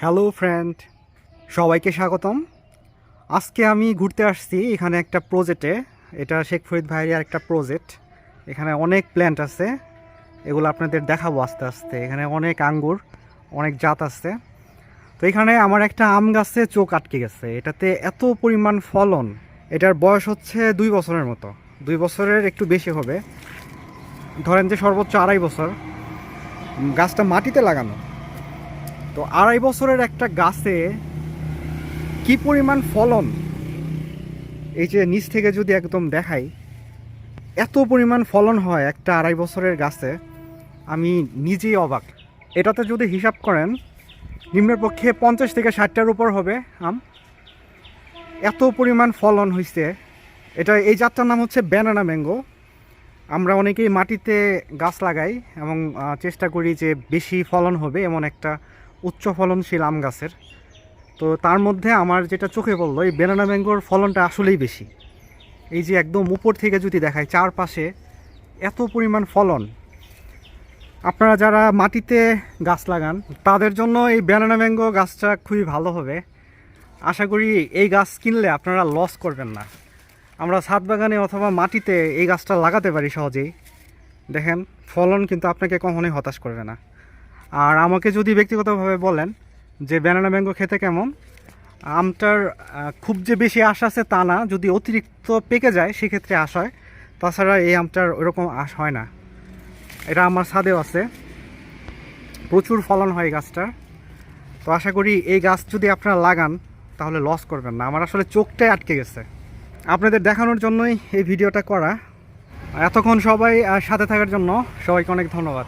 Hello friend সবাইকে স্বাগতম। আজকে আমি ঘুরতে আসছি এখানে একটা প্রজেক্টে এটা শেখ ফরিদ ভাইয়ের একটা প্রজেক্ট এখানে অনেক প্ল্যান্ট আছে। এগুলো আপনাদের দেখাবো আস্তে আস্তে। এখানে অনেক আঙ্গুর, অনেক জাত আছে। তো এখানে আমার একটা আম গাছে চোখ আটকে গেছে। এটাতে এত পরিমাণ ফলন। এটার বয়স হচ্ছে দুই বছরের মতো। দুই বছরের একটু বেশি হবে। ধরেন যে সর্বোচ্চ আড়াই বছর। গাছটা মাটিতে লাগানো। তো আড়াই বছরের একটা গাছে কি পরিমাণ ফলন? এই যে নিচ থেকে যদি একদম দেখাই, এত পরিমাণ ফলন হয় একটা আড়াই বছরের গাছে, আমি নিজেই অবাক। এটাতে যদি হিসাব করেন, নিম্নের পক্ষে পঞ্চাশ থেকে ষাটটার উপর হবে আম। এত পরিমাণ ফলন হয়েছে এটা, এই জাতটার নাম হচ্ছে ব্যানানা ম্যাঙ্গো। আমরা অনেকেই মাটিতে গাছ লাগাই এবং চেষ্টা করি যে বেশি ফলন হবে এমন একটা উচ্চ ফলনশীল আম গাছের। তো তার মধ্যে আমার যেটা চোখে পড়ল, এই বেনানা ম্যাঙ্গোর ফলনটা আসলেই বেশি। এই যে একদম উপর থেকে যদি দেখায় চারপাশে এত পরিমাণ ফলন। আপনারা যারা মাটিতে গাছ লাগান, তাদের জন্য এই বেনানা ম্যাঙ্গো গাছটা খুবই ভালো হবে। আশা করি এই গাছ কিনলে আপনারা লস করবেন না। আমরা ছাদ বাগানে অথবা মাটিতে এই গাছটা লাগাতে পারি সহজেই। দেখেন, ফলন কিন্তু আপনাকে কখনোই হতাশ করবে না। আর আমাকে যদি ব্যক্তিগতভাবে বলেন যে ব্যানানা ম্যাঙ্গো খেতে কেমন, আমটার খুব যে বেশি আশ আছে তা না, যদি অতিরিক্ত পেকে যায়, সেক্ষেত্রে আশ হয়। তাছাড়া এই আমটার ওরকম আশ হয় না। এটা আমার ছাদেও আছে। প্রচুর ফলন হয় গাছটার। তো আশা করি এই গাছ যদি আপনারা লাগান, তাহলে লস করবেন না। আমার আসলে চোখটাই আটকে গেছে। আপনাদের দেখানোর জন্যই এই ভিডিওটা করা। এতক্ষণ সবাই সাথে থাকার জন্য সবাইকে অনেক ধন্যবাদ।